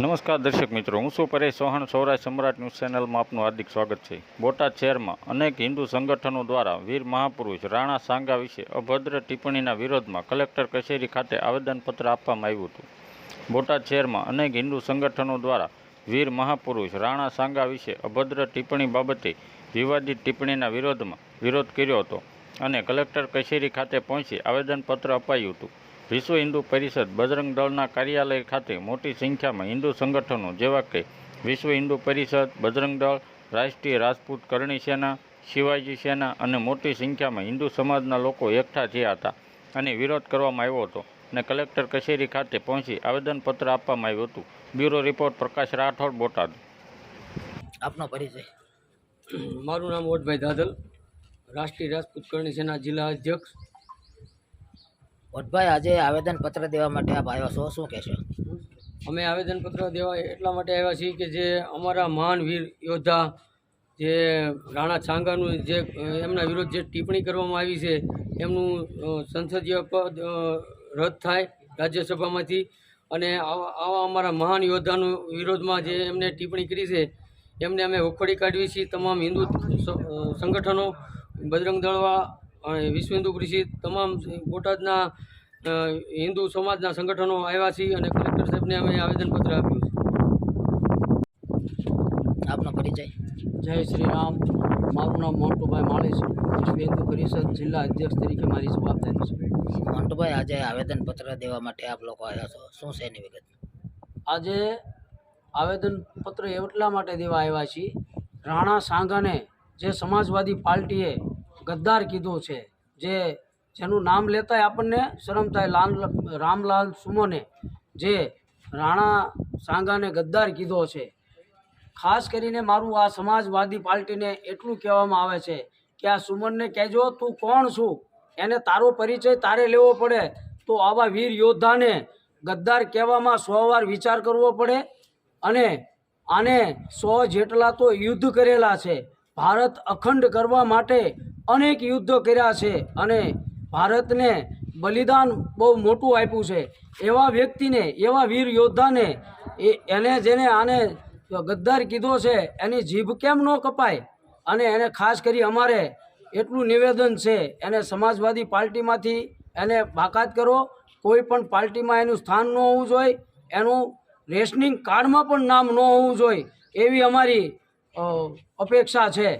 નમસ્કાર દર્શક મિત્રો, હું શું પરેશ ચૌહાણ, સૌરાષ્ટ્ર સમ્રાટ ન્યૂઝ ચેનલમાં આપનું હાર્દિક સ્વાગત છે. બોટાદ શહેરમાં અનેક હિન્દુ સંગઠનો દ્વારા વીર મહાપુરુષ રાણા સાંગા વિશે અભદ્ર ટિપ્પણીના વિરોધમાં કલેક્ટર કચેરી ખાતે આવેદનપત્ર આપવામાં આવ્યું હતું. બોટાદ શહેરમાં અનેક હિન્દુ સંગઠનો દ્વારા વીર મહાપુરુષ રાણા સાંગા વિશે અભદ્ર ટિપ્પણી બાબતે વિવાદિત ટિપ્પણીના વિરોધમાં વિરોધ કર્યો હતો અને કલેક્ટર કચેરી ખાતે પહોંચી આવેદનપત્ર અપાયું હતું. વિશ્વ હિન્દુ પરિષદ બજરંગ દળના કાર્યાલય ખાતે મોટી સંખ્યામાં હિન્દુ સંગઠનો જેવા કે વિશ્વ હિન્દુ પરિષદ બજરંગ દળ રાષ્ટ્રીય રાજપૂત કરણી સેના શિવાજી સેના અને મોટી સંખ્યામાં હિન્દુ સમાજના લોકો એકઠા થયા હતા અને વિરોધ કરવામાં આવ્યો હતો અને કલેક્ટર કચેરી ખાતે પહોંચી આવેદનપત્ર આપવામાં આવ્યું હતું. Bureau report Prakash Rathod Botad. આપનો પરિચય. મારું નામ વોટભાઈ દાદલ રાષ્ટ્રીય રાજપૂત કરણી સેના જિલ્લા અધ્યક્ષ. વટભાઈ, આજે આવેદનપત્ર દેવા માટે આપ આવ્યા છો. શું કહેશો? અમે આવેદનપત્ર દેવા એટલા માટે આવ્યા છીએ કે જે અમારા મહાન વીર યોદ્ધા, જે રાણા છાંગાનું જે એમના વિરુદ્ધ જે ટિપ્પણી કરવામાં આવી છે, એમનું સંસદીય પદ રદ થાય રાજ્યસભામાંથી. અને આવા અમારા મહાન યોદ્ધાનું વિરોધમાં જે એમને ટિપ્પણી કરી છે, એમને અમે ઉખોડી કાઢવી છીએ. તમામ હિન્દુ સંગઠનો, બજરંગ દળવા અને વિશ્વ હિન્દુ પરિષદ તમામ બોટાદના હિન્દુ સમાજના સંગઠનો આવ્યા છે અને કલેક્ટર સાહેબને અમે આવેદનપત્ર આપ્યું છે. આપનો પરિચય. જય શ્રી રામ. મારું નામ મોન્ટુભાઈ માળી છે. વિશ્વેન્દુ પરિષદ જિલ્લા અધ્યક્ષ તરીકે મારી જવાબદારી છે. મોન્ટુભાઈ આજે આવેદનપત્ર દેવા માટે આપ લોકો આવ્યા છો. શું છે એની વિગત? આજે આવેદનપત્ર એટલા માટે દેવા આવ્યા છીએ. રાણા સાંઘાને જે સમાજવાદી પાર્ટીએ ગદ્દાર કીધો છે, જે જેનું નામ લેતાય આપણને શરમ થાય. લાલ, રામલાલ સુમોને જે રાણા સાંગાને ગદ્દાર કીધો છે. ખાસ કરીને મારું આ સમાજવાદી પાર્ટીને એટલું કહેવામાં આવે છે કે આ સુમનને કહેજો, તું કોણ છું? એને તારો પરિચય તારે લેવો પડે. તો આવા વીર યોદ્ધાને ગદ્દાર કહેવામાં સો વાર વિચાર કરવો પડે અને આને સો જેટલા તો યુદ્ધ કરેલા છે. ભારત અખંડ કરવા માટે અનેક યુદ્ધો કર્યા છે અને ભારતને બલિદાન બહુ મોટું આપ્યું છે. એવા વ્યક્તિને, એવા વીર યોદ્ધાને એને જેને આને ગદ્દાર કીધો છે, એની જીભ કેમ ન કપાય? અને એને ખાસ કરી અમારે એટલું નિવેદન છે, એને સમાજવાદી પાર્ટીમાંથી એને બાકાત કરો. કોઈ પણ પાર્ટીમાં એનું સ્થાન ન હોવું જોઈએ, એનું રેશનિંગ કાર્ડમાં પણ નામ ન હોવું જોઈએ, એવી અમારી અપેક્ષા છે.